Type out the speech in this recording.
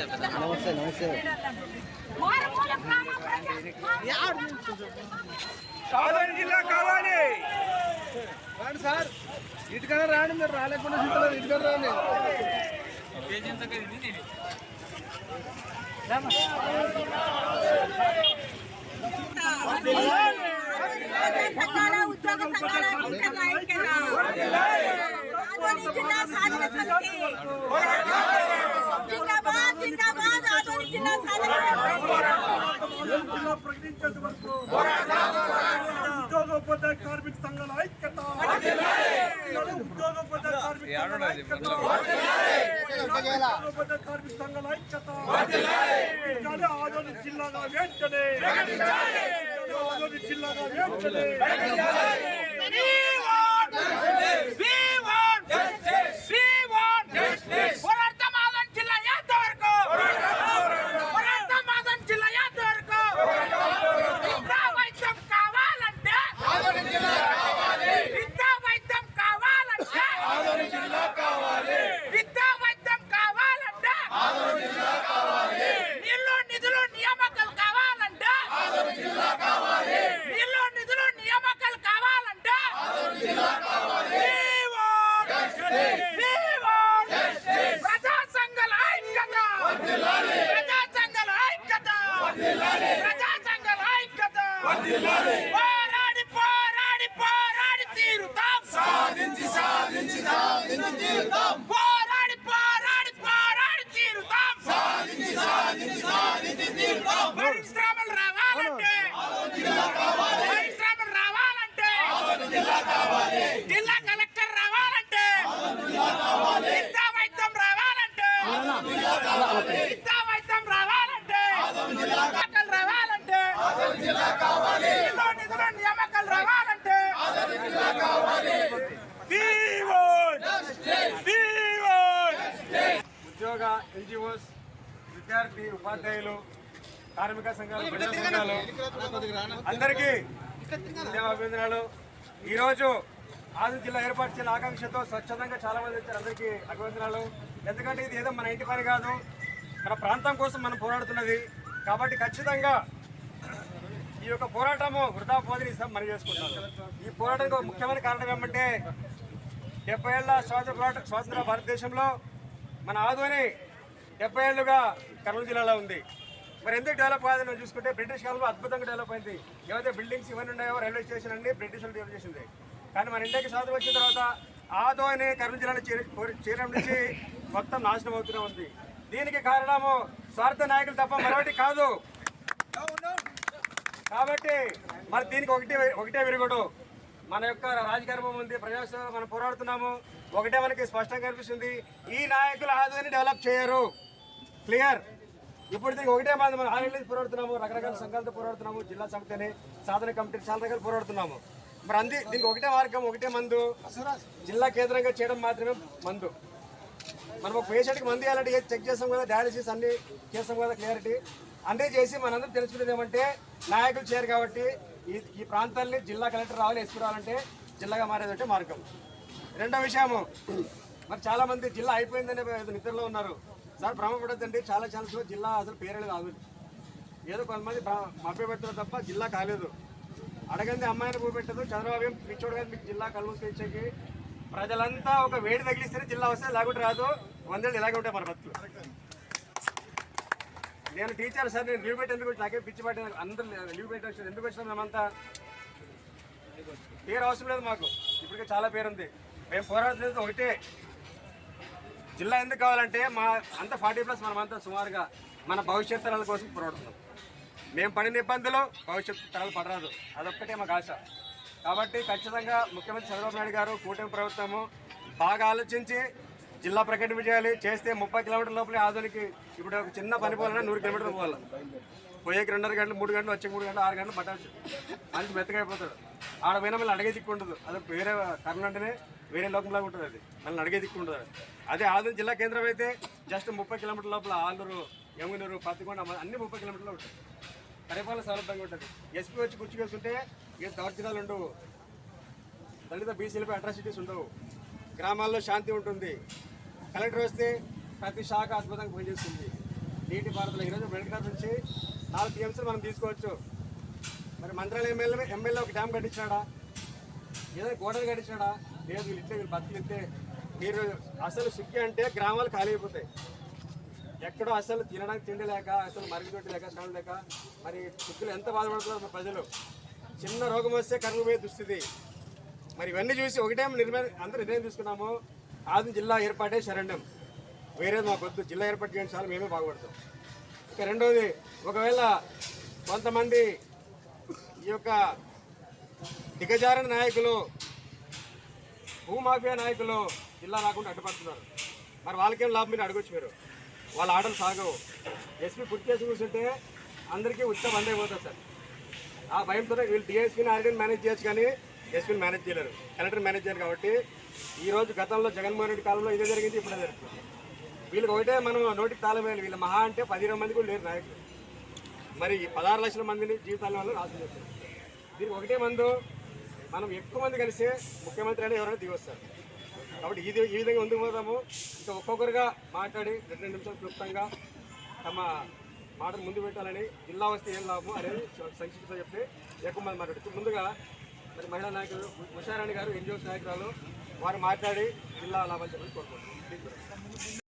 నమస్తే నమస్తే. మారుమూల గ్రామ ప్రజ- కావాలి జిల్లా కావాలి. రాండి సార్. ఇటుకనే రాండి మీరు రాలేకుండా చూడలేదు ఇటుకనే రాండి. ఉద్యోగ సంఘాల జిల్లా సాధన సమితి. జిందాబాద్ ఉద్యోగోపాధ్యాయ కార్మిక సంఘాల ఐక్యత ఉద్యోగోపాధ్యాయ కార్మిక సంఘాల ఐక్యత ఉద్యోగోపాధ్యాయ కార్మిక సంఘాల ఐక్యత ఆదోని జిల్లాగా వెంటనే ఆదోని జిల్లాగా వెంటనే పోరాడతాం ఆదోని జిల్లా ఎంతవరకు పోరాడతాం ఆదోని జిల్లా ఎంతవరకు విద్యా వైద్యం కావాలంటే విద్యా వైద్యం కావాలంటే విద్యా వైద్యం కావాలంటే నీళ్ళు నిధులు నియామకాలు కావాలంటే నీళ్ళు నిధులు నియామకాలు కావాలంటే ప్రజా సంఘాల ఐక్యత ప్రజా సంఘాల ఐక్యత ప్రజా సంఘాల ఐక్యత పోరాడి పోరాడి పోరాడి తీరుతాం సాధించి సాధించి సాధించి తీరుతాం పోరాడి పోరాడి పోరాడి తీరుతాం సాధించి సాధించి సాధించి తీరుతాం పరిశ్రమలు రావాలంటే పరిశ్రమలు రావాలంటే జిల్లా కలెక్టర్ రావాలంటే విద్యా వైద్యం రావాలంటే విద్యా వైద్యం రావాలంటే. నియామకాలు రావాలంటే. నిధులు నిధులు నియామకాలు రావాలంటే. ఉద్యోగ ఎన్జిఓస్ విద్యార్థి ఉపాధ్యాయులు కార్మిక సంఘాలు ప్రజా సంఘాలు అందరికీ అభినందనలు. ఈరోజు ఆదిత్య జిల్లా ఏర్పాటు చేయాలని ఆకాంక్షతో స్వచ్ఛందంగా చాలా మంది వచ్చారు. అందరికీ అభినందనలు. ఎందుకంటే ఇది ఏదో మన ఇంటి పని కాదు. మన ప్రాంతం కోసం మనం పోరాడుతున్నది. కాబట్టి ఖచ్చితంగా ఈ యొక్క పోరాటము వృధా పోదని మనం చేసుకుంటాం ఈ పోరాటానికి ముఖ్యమైన కారణం ఏమంటే డెబ్బై ఏళ్ళ స్వాతంత్ర పోరాట స్వాతంత్ర భారతదేశంలో మన ఆదోని డెబ్బై ఏళ్ళుగా కర్నూలు జిల్లాలో ఉంది. మరి ఎందుకు డెవలప్ కాదని చూసుకుంటే బ్రిటిష్ కాలంలో అద్భుతంగా డెవలప్ అయింది. ఏవైతే బిల్డింగ్స్ ఇవన్నీ ఉన్నాయో రైల్వే స్టేషన్ అన్ని బ్రిటిష్ వాళ్ళు డెవలప్ చేసింది. కానీ మన ఇండియాకి స్వాతంత్రం వచ్చిన తర్వాత ఆదోని కర్నూలు జిల్లాలో చేరి చేరడం నుంచి మొత్తం నాశనం అవుతూనే ఉంది. దీనికి కారణము స్వార్థ నాయకులు తప్ప మరొకటి కాదు. కాబట్టి మరి దీనికి ఒకటే ఒకటే విరుగుడు. మన యొక్క రాజకర్మం ఉంది ప్రజాస్వామ్యం మనం పోరాడుతున్నాము. ఒకటే మనకి స్పష్టంగా కనిపిస్తుంది ఈ నాయకులు ఆదోని డెవలప్ చేయరు. క్లియర్ ఇప్పుడు దీనికి ఒకటే మంది మనం ఆరేళ్ళు పోరాడుతున్నాము రకరకాల సంఘాలతో పోరాడుతున్నాము జిల్లా సమితిని సాధన కమిటీ చాలా రకాలు పోరాడుతున్నాము. మరి అంది దీనికి ఒకటే మార్గం ఒకటే మందు. జిల్లా కేంద్రంగా చేయడం మాత్రమే మందు. మనం ఒక పేషెంట్కి మంది ఇవ్వాలంటే చెక్ చేస్తాం కదా డయాలసిస్ అన్ని చేస్తాం కదా క్లారిటీ అన్నీ చేసి మనందరం తెలుసుకునేది ఏమంటే నాయకులు చేయరు కాబట్టి ఈ ఈ ప్రాంతాన్ని జిల్లా కలెక్టర్ రావాలి ఎస్పీ రావాలంటే జిల్లాగా మారేది అంటే మార్గం. రెండో విషయము మరి చాలా మంది జిల్లా అయిపోయిందనే నిద్రలో ఉన్నారు. సార్ భ్రమపడద్దండి చాలా ఛాన్స్ జిల్లా అసలు పేరే కాదు. ఏదో కొంతమంది మభ్య పెట్టారు తప్ప జిల్లా కాలేదు. అడగంది అమ్మాయిని పోపెట్టదు చంద్రబాబు ఏం పిచ్చోడు కాదు మీకు జిల్లా కళ్ళు తెచ్చేకి ప్రజలంతా ఒక వేడి తగిలిస్తేనే జిల్లా వస్తే లేకుంటే రాదు. వందేళ్ళు ఇలాగే ఉంటాయి మన బతులు నేను టీచర్ సార్ నేను లీవ్ పెట్టేందుకు నాకే పిచ్చి పట్టిన అందరూ లీవ్ పెట్టి ఎందుకు వచ్చినాం మేమంతా? పేరు అవసరం లేదు మాకు. ఇప్పటికే చాలా పేరు ఉంది. మేము పోరాడుతున్నది ఒకటే. జిల్లా ఎందుకు కావాలంటే మా అంత ఫార్టీ ప్లస్ మనమంతా సుమారుగా మన భవిష్యత్ తరాల కోసం పోరాడుతున్నాం. మేము పడిన ఇబ్బందులు భవిష్యత్ తరాలు పడరాదు. అదొక్కటే మాకు ఆశ. కాబట్టి ఖచ్చితంగా ముఖ్యమంత్రి చంద్రబాబు నాయుడు గారు కూటమి ప్రభుత్వము బాగా ఆలోచించి జిల్లా ప్రకటన చేయాలి చేస్తే ముప్పై కిలోమీటర్ల లోపలే ఆధునికి ఇప్పుడు ఒక చిన్న పని పోవాలన్నా నూరు కిలోమీటర్లు పోవాలి. పోయేకి రెండున్నర గంటలు మూడు గంటలు వచ్చే మూడు గంటలు ఆరు గంటలు పట్టవచ్చు మంచి మెత్తగైపోతాడు ఆడ పోయినా మళ్ళీ అడిగే దిక్కు ఉండదు. అది వేరే కర్ణ అంటేనే వేరే లోకంలాగా ఉంటుంది అది. మళ్ళీ అడిగే దిక్కు ఉండదు అది. అదే ఆదూరు జిల్లా కేంద్రం అయితే జస్ట్ ముప్పై కిలోమీటర్ల లోపల ఆలూరు యమునూరు పత్తికొండ అన్ని ముప్పై కిలోమీటర్లు ఉంటుంది పరిపాలన సౌలభ్యంగా ఉంటుంది. ఎస్పీ వచ్చి కుర్చీ ఏ దౌర్జన్యాలు ఉండవు. దళిత బీసీలపై అట్రాసిటీస్ ఉండవు. గ్రామాల్లో శాంతి ఉంటుంది. కలెక్టర్ వస్తే ప్రతి శాఖ అద్భుతంగా పనిచేస్తుంది. నీటిపారుదల ఈరోజు వెనకదారి నుంచి నాలుగు టీఎంసీలు మనం తీసుకోవచ్చు. మరి మంత్రాలయం ఎమ్మెల్యే ఎమ్మెల్యే ఒక డ్యామ్ కట్టించాడా ఏదైనా గోడలు కట్టించాడా లేదు వీళ్ళు ఇట్లే వీళ్ళు బతికితే మీరు అసలు సుఖి అంటే గ్రామాలు ఖాళీ అయిపోతాయి. ఎక్కడో అసలు తినడానికి తిండి లేక అసలు మరుగుదొడ్డి లేక స్నానం లేక మరి సుఖులు ఎంత బాధపడుతున్నారు మన ప్రజలు? చిన్న రోగం వస్తే కరువు పోయే దుస్థితి. మరి ఇవన్నీ చూసి ఒకటే నిర్ణయం అందరూ నిర్ణయం తీసుకున్నాము. ఆది జిల్లా ఏర్పాటే శరణ్యం. వేరేది మాకు వద్దు. జిల్లా ఏర్పాటు చేయడం చాలా మేమే బాగుపడతాం. ఇక రెండవది ఒకవేళ కొంతమంది ఈ యొక్క దిగజారిన నాయకులు భూమాఫియా నాయకులు జిల్లా రాకుండా అడ్డుపడుతున్నారు. మరి వాళ్ళకేం లాభం మీరు అడగొచ్చు మీరు. వాళ్ళ ఆటలు సాగవు. ఎస్పీ పూర్తి చేసి కూర్చుంటే అందరికీ ఉత్సవం అందైపోతుంది సార్. ఆ భయంతో వీళ్ళు డిఎస్పీని ఆర్డీని మేనేజ్ చేయొచ్చు కానీ ఎస్పీని మేనేజ్ చేయలేరు. కలెక్టర్ మేనేజ్ చేయరు కాబట్టి ఈ రోజు గతంలో జగన్మోహన్ రెడ్డి కాలంలో ఇదే జరిగింది ఇప్పుడే జరుగుతుంది. వీళ్ళకి ఒకటే మనం నోటికి తాళం వేయాలి. వీళ్ళ మహా అంటే పది ఇరవై మంది కూడా లేరు నాయకులు. మరి ఈ పదహారు లక్షల మందిని జీవితాల వల్ల నాశనం చేస్తారు దీనికి ఒకటే మందు మనం ఎక్కువ మంది కలిసి ముఖ్యమంత్రి అయినా ఎవరైనా దిగొస్తారు. కాబట్టి ఇది ఈ విధంగా ముందుకు పోతాము ఇంకా ఒక్కొక్కరుగా మాట్లాడి రెండు రెండు నిమిషాలు క్లుప్తంగా తమ మాటలు ముందు పెట్టాలని జిల్లా వస్తే ఏం లాభం అనేది సంక్షిప్తంగా చెప్తే ఎక్కువ మంది మాట్లాడుతూ ముందుగా మరి మహిళా నాయకులు ఉషారాణి గారు ఎన్జిఓస్ నాయకురాలు వారు మాట్లాడి జిల్లా లాభాలు చెప్పి కోరుకుంటున్నాం.